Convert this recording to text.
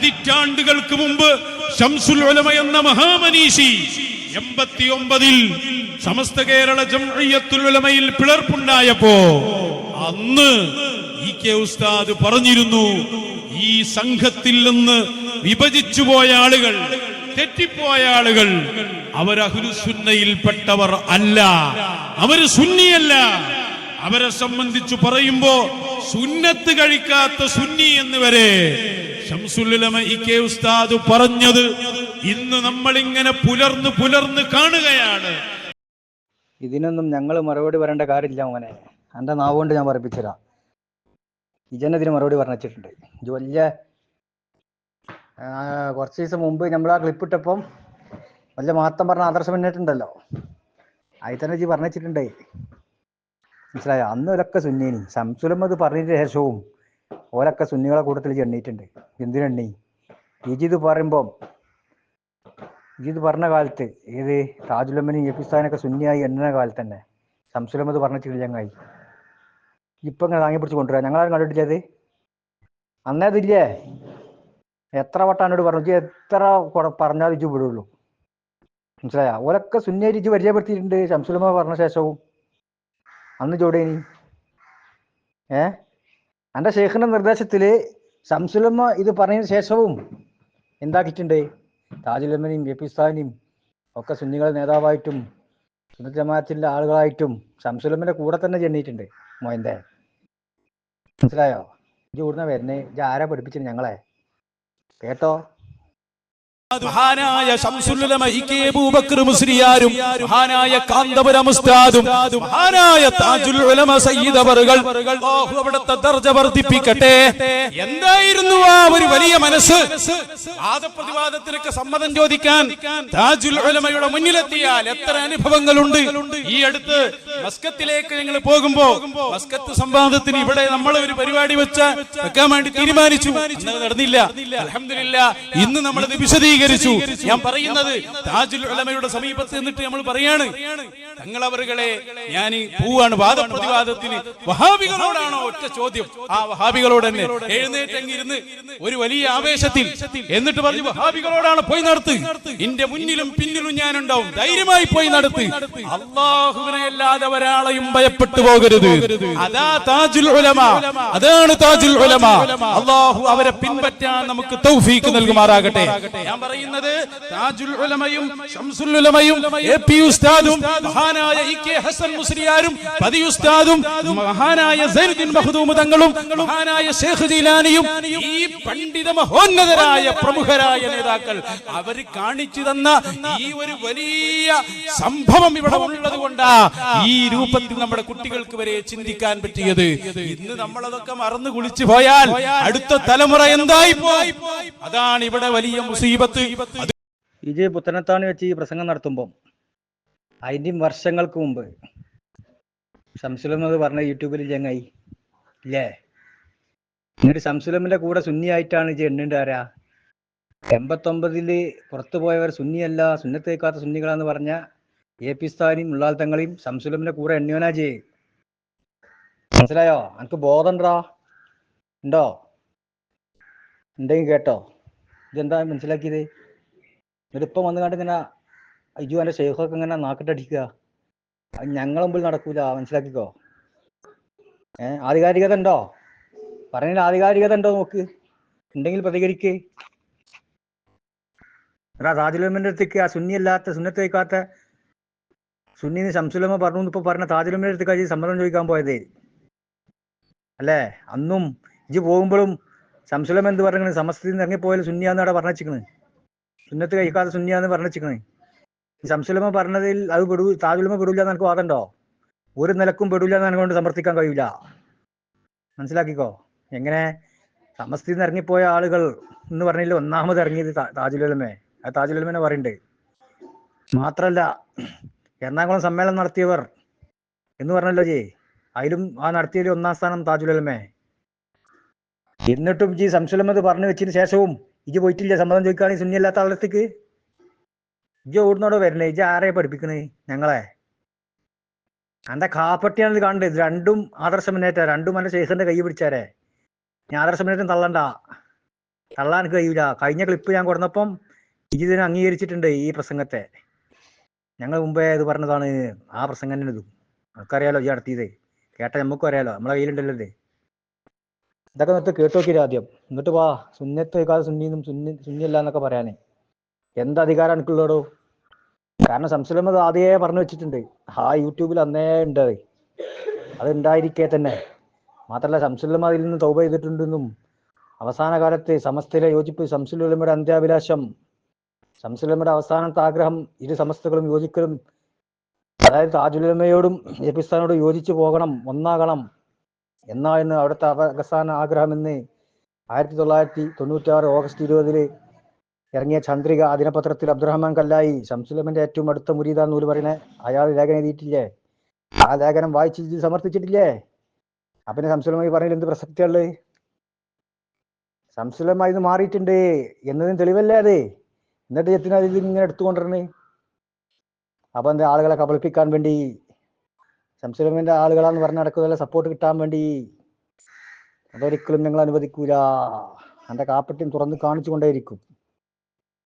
പതിറ്റാണ്ടുകൾക്ക് മുമ്പ് ഷംസുൽ ഉലമ എന്ന മഹാമനീഷി എൺപത്തിയൊമ്പതിൽ സമസ്ത കേരള ജംഇയ്യത്തുൽ ഉലമയിൽ പിളർപ്പുണ്ടായപ്പോ അന്ന് ഇ കെ ഉസ്താദ് പറഞ്ഞിരുന്നു ഈ സംഘത്തിൽ നിന്ന് വിഭജിച്ചു പോയ ആളുകൾ തെറ്റിപ്പോയ ആളുകൾ അവർ അഹുലുസുന്നയിൽപ്പെട്ടവർ അല്ല അവർ സുന്നിയല്ല. അവരെ സംബന്ധിച്ചു പറയുമ്പോ സുന്നത്ത് കഴിക്കാത്ത സുന്നി എന്ന് വരെ ഉസ്താദ് പറഞ്ഞത് ഇന്ന് നമ്മൾ ഇങ്ങനെ പുലർന്ന് പുലർന്ന് കാണുകയാണ്. ഇതിനൊന്നും ഞങ്ങൾ മറുപടി പറയേണ്ട കാര്യമില്ല മോനെ. എന്റെ നാവ് കൊണ്ട് ഞാൻ പറയിപ്പിച്ചുതരാം ഇജനതിന് മറുപടി പറഞ്ഞിട്ടുണ്ട്. ഇത് വലിയ കുറച്ച് ദിവസം മുമ്പ് നമ്മൾ ആ ക്ലിപ്പ് ഇട്ടപ്പം വലിയ മാത്തം പറഞ്ഞ ആദർശം എന്നിട്ടുണ്ടല്ലോ അതിൽ തന്നെ ജി പറഞ്ഞു വെച്ചിട്ടുണ്ടേ മനസ്സിലായോ? അന്ന് ഓലൊക്കെ സുന്നീനി. സംസുലം അത് പറഞ്ഞതിന് ശേഷവും ഓലൊക്കെ സുന്നികളെ കൂട്ടത്തിൽ ചെണ്ണീട്ടുണ്ട് എന്തിനെണ്ണി ഇജിത് പറയുമ്പം ഇജിത് പറഞ്ഞ കാലത്ത് ഏത് താജുലമ്മനും എഫിസ്ഥാനൊക്കെ സുന്നിയായി എണ്ണ കാലത്ത് തന്നെ. ശംസുലമ്മത് പറഞ്ഞ പറഞ്ഞിട്ടില്ല ഇപ്പം ഇങ്ങനെ താങ്ങി പിടിച്ച് കൊണ്ടുവരാം. ഞങ്ങളാരും കണ്ടിട്ടില്ലത് അന്നേ അതില്ലേ? എത്ര വട്ടം എന്നോട് പറഞ്ഞു. എത്ര പറഞ്ഞാൽ ഇജു വിടുള്ളൂ. മനസ്സിലായ? ഓലൊക്കെ സുന്നിയായി ഇജ്ജ് പരിചയപ്പെടുത്തിയിട്ടുണ്ട് ശംസുലമ്മ പറഞ്ഞ ശേഷവും. അന്ന് ചോടേനി ഏ? എന്റെ ഷെയ്ഖിന്റെ നിർദ്ദേശത്തിൽ ശംസുലമ്മ ഇത് പറഞ്ഞതിന് ശേഷവും എന്താക്കിയിട്ടുണ്ട്? താജുലമ്മനെയും സ്ഥാനിയും ഒക്കെ സുന്നികളുടെ നേതാവായിട്ടും സുന്നത്ത് ജമാഅത്തിന്റെ ആളുകളായിട്ടും ശംസുലമ്മന്റെ കൂടെ തന്നെ ചെന്നിട്ടുണ്ട്. മോയന്റെ മനസ്സിലായോ? ഇജ്ജ് കൂടുന്ന വരുന്നേ. ഇജ്ജ് ആരാ പഠിപ്പിച്ചത് ഞങ്ങളെ? കേട്ടോ? മഹാനായ മുസ്ലിയാരും മഹാനായ കാന്തപുരം ഉസ്താദും മഹാനായ താജുൽ ഉലമ സയ്യിദ് അവറുകൾ അവിടുത്തെ ദർജ വർദ്ധിപ്പിക്കട്ടെ. എന്തായിരുന്നു ആ ഒരു വലിയ മനസ്സ്? വാദപ്രതിവാദത്തിനൊക്കെ സമ്മതം ചോദിക്കാൻ താജുൽ ഉലമയുടെ മുന്നിലെത്തിയാൽ എത്ര അനുഭവങ്ങളുണ്ട്? ഈ അടുത്ത് മസ്കത്തിലേക്ക് ഞങ്ങൾ പോകുമ്പോ മസ്കത്ത് സംവാദത്തിന് ഇവിടെ നമ്മൾ ഒരു പരിപാടി വെച്ച വെക്കാൻ വേണ്ടി തീരുമാനിച്ചു. നടന്നില്ല. അൽഹംദുലില്ല ഇന്ന് നമ്മളത് വിശദീകരിച്ചു ഞാൻ പറയുന്നത് താജുൽ ഉലമയുടെ സമീപത്ത് നിന്നിട്ട് നമ്മൾ പറയാണ്. തങ്ങളവറുകളെ ഞാൻ പോവാണ് വാദപ്രതിവാദത്തിന് വഹാബികളോടാണോ ഒറ്റ ചോദ്യം? ആ വഹാബികളോട് തന്നെ എഴുന്നേറ്റങ്ങിരുന്ന് ഒരു വലിയ ആവേശത്തിൽ എന്നിട്ട് പറഞ്ഞു വഹാബികളോടാണ് പോയി നടത്ത്. എന്റെ മുന്നിലും പിന്നിലും ഞാൻ ഉണ്ടാവും ധൈര്യമായി പോയി നടത്ത്. അള്ളാഹുവിനെ അല്ലാതെ ഒരാളെയും ഭയപ്പെട്ടു പോകരുത്. അതാ താജുൽ ഉലമ. അതാണ് താജുൽ ഉലമ. അള്ളാഹു അവരെ പിൻപറ്റാൻ നമുക്ക് തൗഫീക്ക് നൽകുമാറാകട്ടെ. ഞാൻ പറയുന്നത് താജുൽ ഉലമയും ഷംസുൽ ഉലമയും എ ഉസ്താദും മഹാനായ ഇ ഹസൻ മുസ്ലിയാരും പതി ഉസ്താദും മഹാനായ സൈനുദ്ദീൻ മഖ്ദൂം തങ്ങളും മഹാനായ ഷേഖ് ജീലാനിയും ഈ പണ്ഡിത മഹോന്നതരായ പ്രമുഖരായ നേതാക്കൾ അവർ കാണിച്ചു തന്ന ഈ ഒരു വലിയ സംഭവം ഇവിടെ ഉള്ളത് കൊണ്ടാ ഈ രൂപത്തിൽ നമ്മുടെ കുട്ടികൾക്ക് വരെ ചിന്തിക്കാൻ പറ്റിയത്. ഇന്ന് നമ്മളതൊക്കെ മറന്നു കുളിച്ചു പോയാൽ അടുത്ത തലമുറ എന്തായി പോയി? അതാണ് ഇവിടെ വലിയ മുസീബത്ത് ഇജ് പുത്തനത്താണി വെച്ച് ഈ പ്രസംഗം നടത്തുമ്പോൾ അതിന്റെയും വർഷങ്ങൾക്ക് മുമ്പ് ശംസുലം എന്ന് പറഞ്ഞ യൂട്യൂബിൽ ചങ്ങായി ഇല്ലേ എന്നിട്ട് ശംസുലമിന്റെ കൂടെ സുന്നിയായിട്ടാണ് ഇജ് എണ്ണിന്റെ ആരാ? എൺപത്തൊമ്പതിൽ പുറത്തു പോയവർ സുന്നിയല്ല സുന്നത്തേക്കാത്ത സുന്നികളാന്ന് പറഞ്ഞ എ പി സ്ഥാനിയും ഉള്ളാൽ തങ്ങളെയും ശംസുലമിന്റെ കൂടെ എണ്ണിയോനാ ചെയ് മനസ്സിലായോ? എനിക്ക് ബോധണ്ടാ ഉണ്ടോ? ഉണ്ടെങ്കിൽ കേട്ടോ. ഇതെന്താ മനസ്സിലാക്കിയത്? എന്നിട്ട് ഇപ്പം വന്നു കണ്ട് ഇങ്ങനെ അയ്യോ എന്റെ ഷെയ്ഖൊക്കെ ഇങ്ങനെ നാക്കിട്ടടിക്കുക ഞങ്ങളെ മുമ്പിൽ നടക്കൂല മനസ്സിലാക്കിക്കോ? ഏ ആധികാരികത ഉണ്ടോ? പറഞ്ഞതിൽ ആധികാരികത ഉണ്ടോ നോക്ക്. ഉണ്ടെങ്കിൽ പ്രതികരിക്ക്. എടാ താജുലമ്മന്റെ അടുത്തേക്ക് ആ സുന്നി അല്ലാത്ത സുന്നത്ത് വയ്ക്കാത്ത സുന്നിന്ന് ശംസുലമ്മ പറഞ്ഞു ഇപ്പൊ പറഞ്ഞ താജുലമ്മന്റെ അടുത്തേക്ക് സമ്മതം ചോദിക്കാൻ പോയതേ. അല്ലേ? അന്നും ഇജ് പോകുമ്പോഴും ശംസുലമ്മ എന്ത് പറഞ്ഞു സമസ്തീന്ന് നിന്ന് ഇറങ്ങിപ്പോയാലും സുന്നിയാന്ന് അവിടെ പറഞ്ഞു സുന്നത്ത് കഴിക്കാതെ സുന്നിയാന്ന് പറഞ്ഞിരിക്കണേ. സംസുലമ പറഞ്ഞതിൽ അത് പെടൂ താജുലമ പെടൂല എന്ന് എനിക്ക് വാദമുണ്ടോ? ഒരു നിലക്കും പെടൂല എന്ന് എന്നെ കൊണ്ട് സമർത്ഥിക്കാൻ കഴിയില്ല. മനസ്സിലാക്കിക്കോ? എങ്ങനെ? സമസ്തയിൽ നിന്ന് ഇറങ്ങിപ്പോയ ആളുകൾ എന്ന് പറഞ്ഞില്ല ഒന്നാമത് ഇറങ്ങിയത് താജുലമേ. അത് താജുലുലമനെ പറയുന്നുണ്ട്. മാത്രല്ല എറണാകുളം സമ്മേളനം നടത്തിയവർ എന്ന് പറഞ്ഞല്ലോ ജി. അതിലും ആ നടത്തിയതിൽ ഒന്നാം സ്ഥാനം താജുലുലമേ എന്നിട്ടും ജി അത് പറഞ്ഞു വെച്ചതിന് ശേഷവും ഇജ് പോയിട്ടില്ല. സമ്മതം ചോദിക്കുകയാണെങ്കിൽ സുന്നിയല്ലാത്ത ആളത്തേക്ക് ഇജ് ഓടുന്നോടോ വരണേ ഇജ് ആരെയാ പഠിപ്പിക്കണേ ഞങ്ങളെ? അന്റെ കാപ്പട്ടിയാണ് ഇത് കണ്ടത് രണ്ടും ആദർശ മുന്നേറ്റ രണ്ടും എന്റെ ശേഷന്റെ കൈ പിടിച്ചാരെ. ഞാൻ ആദർശ മുന്നേറ്റം തള്ളണ്ട. തള്ളാൻ കഴിയൂല. കഴിഞ്ഞ ക്ലിപ്പ് ഞാൻ കൊടുന്നപ്പം ഇജ് ഇതിനെ അംഗീകരിച്ചിട്ടുണ്ട് ഈ പ്രസംഗത്തെ. ഞങ്ങൾ മുമ്പേ ഇത് പറഞ്ഞതാണ് ആ പ്രസംഗം തന്നെ ഇതും. നമുക്കറിയാലോ ഈ നടത്തിയത്. കേട്ട നമുക്കും അറിയാലോ. നമ്മളെ കയ്യിലുണ്ടല്ലോ ഇത്. ഇതൊക്കെ എന്നിട്ട് കേട്ട് നോക്കിയിട്ട് ആദ്യം. എന്നിട്ട് വാ സുന്നത്ത് സുന്നത്തേക്കാൾ സുന്നിന്നും സുന്നി സുന്നിയല്ല എന്നൊക്കെ പറയാനേ. എന്ത് അധികാരം എനിക്കുള്ളടോ? കാരണം സംസുലമത് ആദ്യമേ പറഞ്ഞു വെച്ചിട്ടുണ്ട്. ആ യൂട്യൂബിൽ അന്നേ ഉണ്ട് അത്. അത് ഉണ്ടായിരിക്കെ തന്നെ. മാത്രമല്ല സംസുലമ അതിൽ നിന്ന് തൗബ ചെയ്തിട്ടുണ്ടെന്നും അവസാന കാലത്ത് സമസ്തയിലെ യോജിപ്പ് സംശയമയുടെ അന്ത്യാഭിലാഷം സംസുലമയുടെ അവസാനത്തെ ആഗ്രഹം ഇരു സമസ്തകളും യോജിക്കലും അതായത് താജുലമയോടും ജപിസ്ഥാനോടും യോജിച്ചു പോകണം ഒന്നാകണം. എന്നായിരുന്നു അവിടുത്തെ അവസാന ആഗ്രഹമെന്ന് ആയിരത്തി തൊള്ളായിരത്തി തൊണ്ണൂറ്റാറ് ഓഗസ്റ്റ് ഇരുപതിൽ ഇറങ്ങിയ ചന്ദ്രിക ദിനപത്രത്തിൽ അബ്ദുറഹ്മാൻ കല്ലായി ഷംസുലമന്റെ ഏറ്റവും അടുത്ത മുരീദ നൂൽ പറയുന്നത് അയാൾ ലേഖനം എഴുതിയിട്ടില്ലേ? ആ ലേഖനം വായിച്ച് ഇത് സമർത്ഥിച്ചിട്ടില്ലേ അപ്പനെ സംസുലമായി പറഞ്ഞതിൽ എന്ത് പ്രസക്തിയുള്ളത് സംസുലമ ഇത് മാറിയിട്ടുണ്ട്. എന്നതിന് തെളിവല്ലേ അത്? എന്നിട്ട് എത്തിനാ ഇങ്ങനെ എടുത്തുകൊണ്ടിരുന്നേ അപ്പൊ എന്താ ആളുകളെ കബളിപ്പിക്കാൻ വേണ്ടി സംസുലമിന്റെ ആളുകളാന്ന് പറഞ്ഞ നടക്കുന്നതല്ല സപ്പോർട്ട് കിട്ടാൻ വേണ്ടി അതൊരിക്കലും ഞങ്ങൾ അനുവദിക്കൂല. എന്റെ കാപ്പറ്റും തുറന്ന് കാണിച്ചു കൊണ്ടേയിരിക്കും.